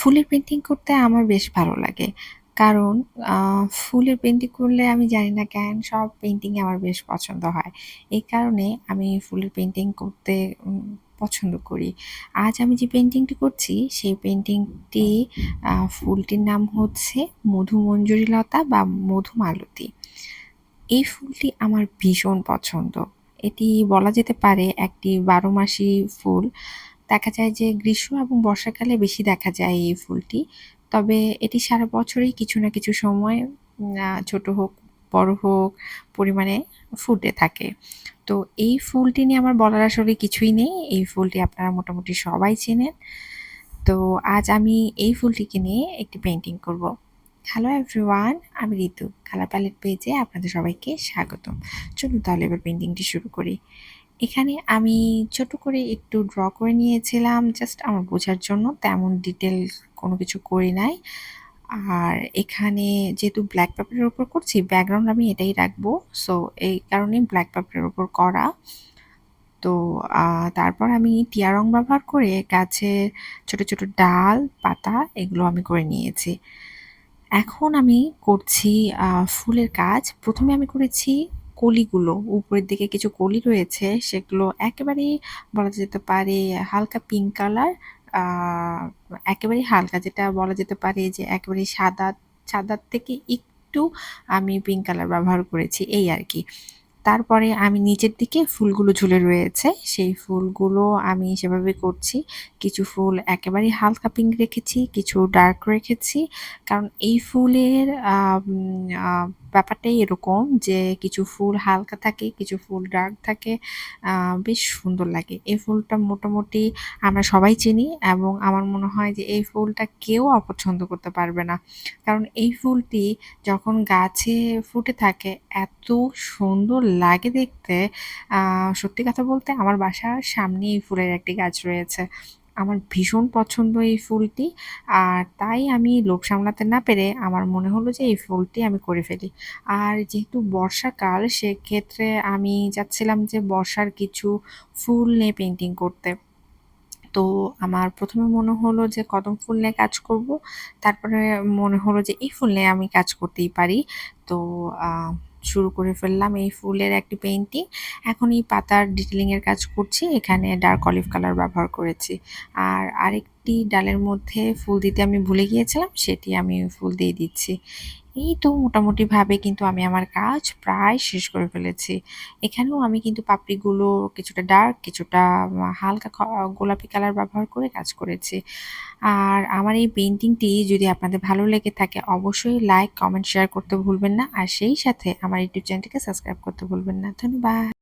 ফুলের পেন্টিং করতে আমার বেশ ভালো লাগে। কারণ ফুলের পেন্টিং করলে আমি জানি না কেন সব পেইন্টিং আমার বেশ পছন্দ হয়। এই কারণে আমি ফুলের পেন্টিং করতে পছন্দ করি। আজ আমি যে পেন্টিংটি করছি, সেই পেন্টিংটি ফুলটির নাম হচ্ছে মধুমঞ্জুরিলতা বা মধুমালতী। এই ফুলটি আমার ভীষণ পছন্দ। এটি বলা যেতে পারে একটি বারোমাসি ফুল। দেখা যায় যে গ্রীষ্ম এবং বর্ষাকালে বেশি দেখা যায় এই ফুলটি। তবে এটি সারা বছরই কিছু না কিছু সময় ছোট হোক, বড় হোক পরিমাণে ফুটে থাকে। তো এই ফুলটি নিয়ে আমার বলার আসলে কিছুই নেই। এই ফুলটি আপনারা মোটামুটি সবাই চেনেন। তো আজ আমি এই ফুলটিকে নিয়ে একটি পেন্টিং করব। হ্যালো এভরিওয়ান, আমি ঋতু। কালার প্যালেট পেজে আপনাদের সবাইকে স্বাগতম। চলুন তাহলে এবার পেন্টিংটি শুরু করি। এখানে আমি ছোট করে একটু ড্র করে নিয়েছিলাম জাস্ট আমার বোঝার জন্য। তেমন ডিটেইল কোনো কিছু করি নাই। আর এখানে যেহেতু ব্ল্যাক পেপারের উপর করছি ব্যাকগ্রাউন্ড আমি এটাই রাখব। সো এই কারণেই ব্ল্যাক পেপারের উপর করা। তো তারপর আমি টিয়া রং ব্যবহার করে গাছের ছোট, ছোট ডাল, পাতা এগুলো আমি করে নিয়েছি। এখন আমি করছি ফুলের কাজ। প্রথমে আমি করেছি কলিগুলো। উপরের দিকে কিছু কলি রয়েছে সেগুলো একেবারেই বলা যেতে পারে হালকা পিঙ্ক কালার। একেবারেই হালকা যেটা বলা যেতে পারে যে একেবারে সাদা, সাদার থেকে একটু আমি পিঙ্ক কালার ব্যবহার করেছি এই আর কি তারপরে আমি নিচের দিকে ফুলগুলো ঝুলে রয়েছে সেই ফুলগুলো আমি সেভাবে করছি। কিছু ফুল একেবারেই হালকা পিঙ্ক রেখেছি, কিছু ডার্ক রেখেছি। কারণ এই ফুলের ব্যাপারটাই এরকম যে কিছু ফুল হালকা থাকে, কিছু ফুল ডার্ক থাকে। বেশ সুন্দর লাগে। এই ফুলটা মোটামুটি আমরা সবাই চিনি এবং আমার মনে হয় যে এই ফুলটা কেউ অপছন্দ করতে পারবে না। কারণ এই ফুলটি যখন গাছে ফুটে থাকে এত সুন্দর লাগে দেখতে। সত্যি কথা বলতে আমার বাসার সামনেই এই ফুলের একটি গাছ রয়েছে। আমার ভীষণ পছন্দ এই ফুলটি। আর তাই আমি লোভ সামলাতে না পেরে আমার মনে হলো যে এই ফুলটি আমি করে ফেলি। আর যেহেতু বর্ষাকাল, সেক্ষেত্রে আমি যাচ্ছিলাম যে বর্ষার কিছু ফুল নিয়ে পেন্টিং করতে। তো আমার প্রথমে মনে হলো যে কদম ফুল নিয়ে কাজ করব। তারপরে মনে হলো যে এই ফুল নিয়ে আমি কাজ করতেই পারি। তো শুরু করে ফেললাম এই ফুলের একটি পেইন্টিং। এখন এই পাতার ডিটেলিংয়ের কাজ করছি। এখানে ডার্ক অলিভ কালার ব্যবহার করেছি। আর আরেকটি ডালের মধ্যে ফুল দিতে আমি ভুলে গিয়েছিলাম, সেটি আমি ফুল দিয়ে দিচ্ছি। এই তো মোটামুটিভাবে কিন্তু আমি আমার কাজ প্রায় শেষ করে ফেলেছি। এখানেও আমি কিন্তু পাপড়িগুলো কিছুটা ডার্ক কিছুটা হালকা গোলাপি কালার ব্যবহার করে কাজ করেছি। আর আমার এই পেন্টিংটি যদি আপনাদের ভালো লেগে থাকে অবশ্যই লাইক, কমেন্ট, শেয়ার করতে ভুলবেন না। আর সেই সাথে আমার ইউটিউব চ্যানেলটিকে সাবস্ক্রাইব করতে ভুলবেন না। ধন্যবাদ।